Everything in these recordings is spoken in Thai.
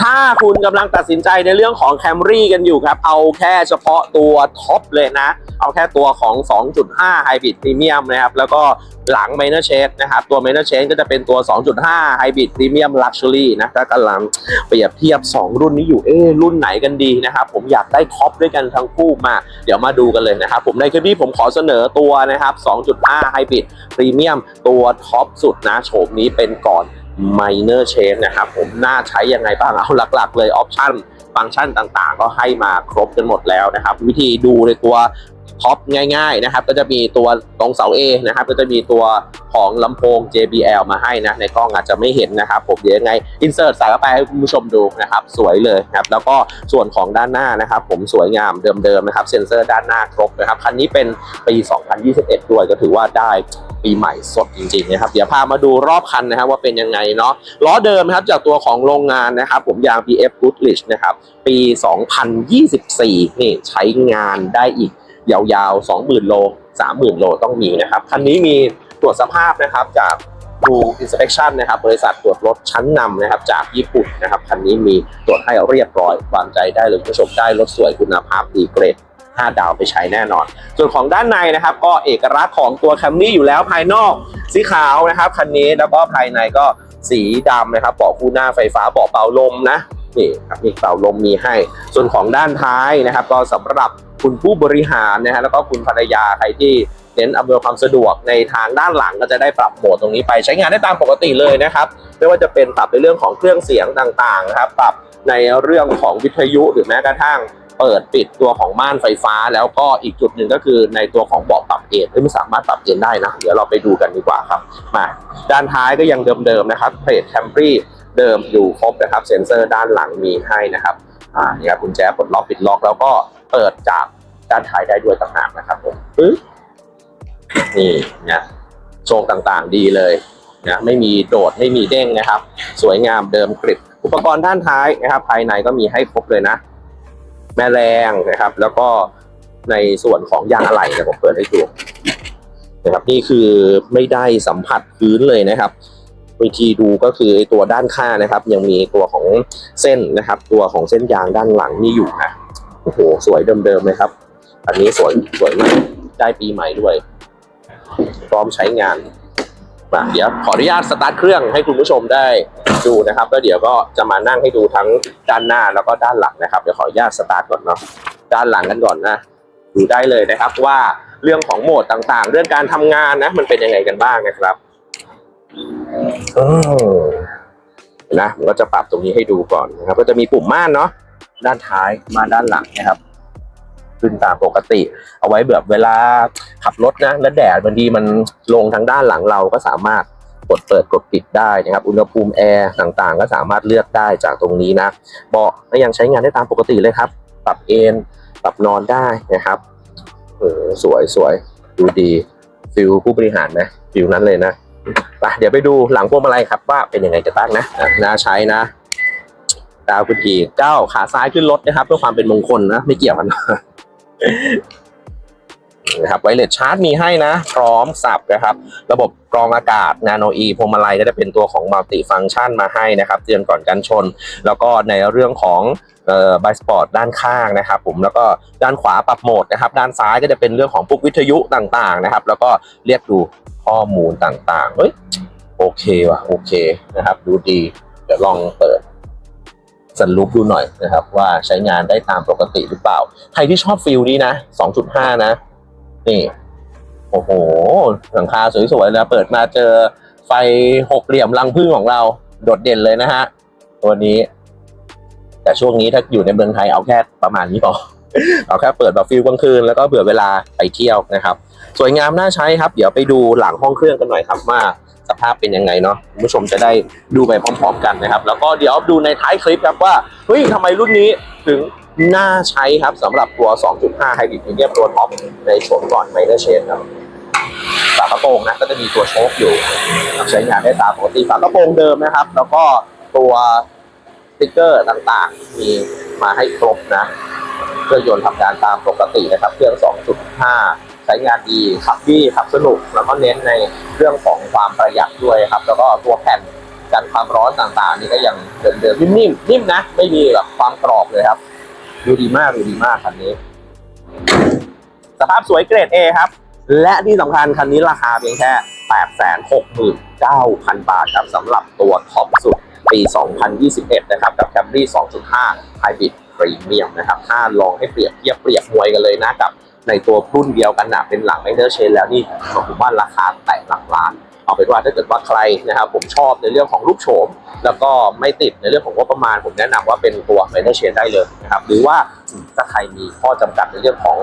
ถ้าคุณกำลังตัดสินใจในเรื่องของ Camry กันอยู่ครับ เอาแค่เฉพาะตัวท็อปเลยนะ เอาแค่ตัวของ 2.5 Hybrid Premium นะครับ แล้วก็หลัง Minor Change นะครับ ตัว Minor Change ก็จะเป็นตัว 2.5 Hybrid Premium Luxury นะถ้ากำลังเปรียบเทียบ 2 รุ่นนี้อยู่ เอ๊รุ่นไหนกันดีนะครับ ผมอยากได้ท็อปด้วยกันทั้งคู่มา เดี๋ยวมาดูกันเลยนะครับ ผมในคลิปนี้ผมขอเสนอตัวนะครับ 2.5 Hybrid Premium ตัวท็อปสุดนะโฉมนี้เป็นก่อน minor change นะครับผมน่าใช้ยังไงบ้างเอาหลักๆ เลยออปชั่นฟังก์ชันต่างๆ ก็ให้มาครบกันหมดแล้วนะครับ วิธีดูในตัว ท็อปง่ายๆนะครับก็จะมีตัวตรงเสา A นะครับก็จะมีตัวของลำโพง JBL มาให้นะในกล้องอาจจะไม่เห็นนะครับผมเดี๋ยวยังไง insert ใส่เข้าไปให้คุณผู้ชมดูนะครับสวยเลยครับแล้วก็ส่วนของด้านหน้านะครับผมสวยงามเดิมๆนะครับเซ็นเซอร์ด้านหน้าครบนะครับคันนี้เป็นปี 2021 ด้วยก็ถือว่าได้ปีใหม่สดจริงๆนะครับเดี๋ยวพามาดูรอบคันนะครับว่าเป็นยังไงเนาะล้อเดิมนะครับจากตัวของโรงงานนะครับผมยาง BF Goodrich นะครับปี 2024 นี่ใช้งานได้อีก ยาวๆ 20,000 โล 30,000 โลต้องมีนะครับ คันนี้มีตรวจสภาพนะครับจาก Blue Inspection นะครับ บริษัทตรวจรถชั้นนำนะครับ จากญี่ปุ่นนะครับ คันนี้มีตรวจให้เรียบร้อยวางใจได้เลยคุณผู้ชมได้รถสวยคุณภาพดีเกรด5ดาวไปใช้แน่นอน ส่วนของด้านในนะครับ ก็เอกลักษณ์ของตัว Camry อยู่แล้วภายนอกสีขาวนะครับคันนี้แล้วก็ภายในก็สีดำนะครับเบาะคู่หน้าไฟฟ้าเบาะเป่าลมนะนี่ครับมีเป่าลมมีให้ ส่วนของด้านท้ายนะครับ ก็สำหรับ คุณผู้บริหารนะฮะแล้วก็คุณภรรยาใครที่เน้นอำนวยความสะดวกในทางด้านหลังก็จะได้ปรับโหมดตรงนี้ไปใช้งานได้ตามปกติเลยนะครับ ไม่ว่าจะเป็นปรับในเรื่องของเครื่องเสียงต่างๆนะครับ ปรับในเรื่องของวิทยุหรือแม้กระทั่งเปิดปิดตัวของม่านไฟฟ้า แล้วก็อีกจุดหนึ่งก็คือในตัวของเบาะปรับเอนที่ไม่สามารถปรับเอนได้นะ เดี๋ยวเราไปดูกันดีกว่าครับมาด้านท้ายก็ยังเดิมๆนะครับเพจแคมปรีเดิมอยู่ครบนะครับเซ็นเซอร์ด้านหลังมีให้นะครับอ่านี่ครับกุญแจปลดล็อกปิดล็อกแล้วก็ เปิดจากด้านท้ายได้ด้วยต่างหากนะครับผมปึ๊บนี่นะโชว์ต่างๆดีเลยนะไม่มีโดดไม่มีเด้งนะครับ สวยงามเดิมกริบอุปกรณ์ด้านท้ายนะครับ ภายในก็มีให้ครบเลยนะ แม่แรงนะครับ แล้วก็ในส่วนของยางอะไหล่นี่ยผมเปิดให้ดูนะครับนี่คือไม่ได้สัมผัสพื้นเลยนะครับวิธีดูก็คือตัวด้านข้างนะครับ ยังมีตัวของเส้นนะครับ ตัวของเส้นยางด้านหลังนี่อยู่นะ โอ้โห สวยเดิมๆเลยครับ อันนี้สวยสวยมากได้ปีใหม่ด้วย พร้อมใช้งานมาเดี๋ยวขออนุญาตสตาร์ทเครื่องให้คุณผู้ชมได้ดูนะครับ แล้วเดี๋ยวก็จะมานั่งให้ดูทั้งด้านหน้าแล้วก็ด้านหลังนะครับ เดี๋ยวขออนุญาตสตาร์ทก่อนเนาะด้านหลังกันก่อนนะดูได้เลยนะครับว่าเรื่องของโหมดต่างๆ เรื่องการทำงานนะ มันเป็นยังไงกันบ้างนะครับอืมนะผมก็จะปรับตรงนี้ให้ดูก่อนนะครับ ก็จะมีปุ่มม่านเนาะ ด้านท้ายมาด้านหลังนะครับ ขึ้นตามปกติ เอาไว้แบบเวลาขับรถนะแล้วแดดบางทีมันลงทางด้านหลังเราก็สามารถกดเปิดกดปิดได้นะครับ อุณหภูมิแอร์ต่างๆ ก็สามารถเลือกได้จากตรงนี้นะเบาะก็ยังใช้งานได้ตามปกติเลยครับ ปรับเอนปรับนอนได้นะครับเออสวยสวยดูดีฟิลผู้บริหารนะฟิลนั้นเลยนะไปเดี๋ยวไปดูหลังพวงมาลัยครับว่าเป็นยังไงกันบ้งนะอะน่าใช้นะ ดาวคุณทีก้าขาซ้ายขึ้นรถนะครับ เพื่อความเป็นมงคลนะ ไม่เกี่ยวกันนะครับไวเลสชาร์จมีให้นะ พร้อมสับนะครับ ระบบกรองอากาศนาโนอีพวงมาลัยก็จะเป็นตัวของมัลติฟัง c t ชันมาให้นะครับ เตือนก่อนกันชน แล้วก็ในเรื่องของเอ่อไบสปอร์ตด้านข้างนะครับ ผมแล้วก็ด้านขวาปรับโหมดนะครับ ด้านซ้ายก็จะเป็นเรื่องของพวกวิทยุต่างๆนะครับ แล้วก็เรียกดูข้อมูลต่างๆเฮ้ยโอเคว่ะโอเคนะครับ ดูดีเดี๋ยวลองเปิด สันลุกดูหน่อยนะครับ ว่าใช้งานได้ตามปกติหรือเปล่า ใครที่ชอบฟิลนี้นะ 2.5 นะ นี่ โอ้โห หลังคาสวยๆนะเปิดมาเจอไฟหกเหลี่ยมรังพึ่งของเรา โดดเด่นเลยนะฮะ ตัวนี้ แต่ช่วงนี้ถ้าอยู่ในเมืองไทยเอาแค่ประมาณนี้พอเอาแค่เปิดแบบฟิลกลางคืนแล้วก็เบื่อเวลาไปเที่ยวนะครับ สวยงามน่าใช้ครับ เดี๋ยวไปดูหลังห้องเครื่องกันหน่อยครับว่า สภาพเป็นยังไงเนาะคุณผู้ชมจะได้ดูไปพร้อม ๆ กันนะครับ แล้วก็เดี๋ยวดูในท้ายคลิปครับว่าเฮ้ยทำไมรุ่นนี้ถึงน่าใช้ครับสำหรับตัว 2.5 Hybrid Premium ตัวท็อปในโฉมก่อนไมเนอร์เชนครับฝากระโปรงนะก็จะมีตัวโชคอยู่ใช้งานได้ตามปกติฝากระโปรงเดิมนะครับ แล้วก็ตัวสติ๊กเกอร์ต่างๆ มีมาให้ครบนะเครื่องยนต์ทำงานตามปกตินะครับ เครื่อง 2.5 ใช้งานดีขับดีขับสนุกแล้วก็เน้นในเรื่องของความประหยัดด้วยครับ แล้วก็ตัวแผ่นกันความร้อนต่างๆ นี่ก็ยังเดิมๆนิ่มๆนิ่มนะ ไม่มีแบบความกรอบเลยครับ ดูดีมากดูดีมากคันนี้ สภาพสวยเกรด A ครับ และที่สำคัญคันนี้ราคาเพียงแค่ 869,000 บาทครับสำหรับตัวท็อปสุดปี 2021 นะครับ กับ Camry 2.5 Hybrid Premium นะครับ ถ้าลองให้เปรียบเทียบเปรียบมวยกันเลยนะกับ ในตัวรุ่นเดียวกันนะเป็นหลังไมเนอร์เชนแล้วนี่ผมว่าราคาแตะหลักล้าน เอาเป็นว่าถ้าเกิดว่าใครนะครับผมชอบในเรื่องของลูกโฉม แล้วก็ไม่ติดในเรื่องของงบประมาณ ผมแนะนำว่าเป็นตัวไมเนอร์เชนได้เลยนะครับหรือว่า ถ้าใครมีข้อจำกัดในเรื่องของ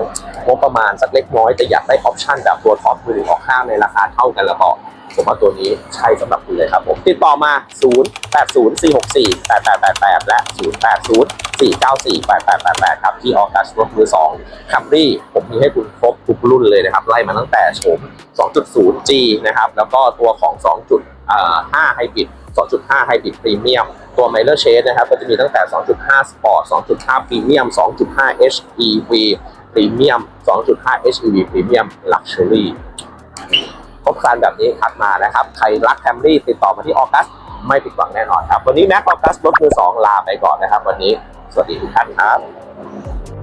งบประมาณสักเล็กน้อยแต่อยากได้ออปชันแบบตัวท็อปมือหนึ่งออกข้างในราคาเท่ากันแล้วก็ผมว่าตัวนี้ใช่สำหรับคุณเลยครับผม ติดต่อมา 0 8 0 4 6 4 8 8 8 8 และ 0 8 0 4 9 4 8 8 8 8 ครับ ที่ออกัสรถมือ2คัมรี่ผมมีให้คุณครบทุกรุ่นเลยนะครับ ไล่มาตั้งแต่โฉม 2.0G นะครับ แล้วก็ตัวของ 2.5 Hybrid 2.5 Hybrid Premium ตัว m i l e r Shade นะครับก็จะมีตั้งแต่ 2.5 Sport 2.5 Premium 2.5 HEV Premium 2.5 HEV Premium Luxury ครบครันแบบนี้ทักมานะครับ ใครรักแคมรี่ติดต่อมาที่ออกัสไม่ผิดหวังแน่นอนครับ วันนี้แม็กออกัสรถมือสองลาไปก่อนนะครับ วันนี้สวัสดีทุกท่านครับ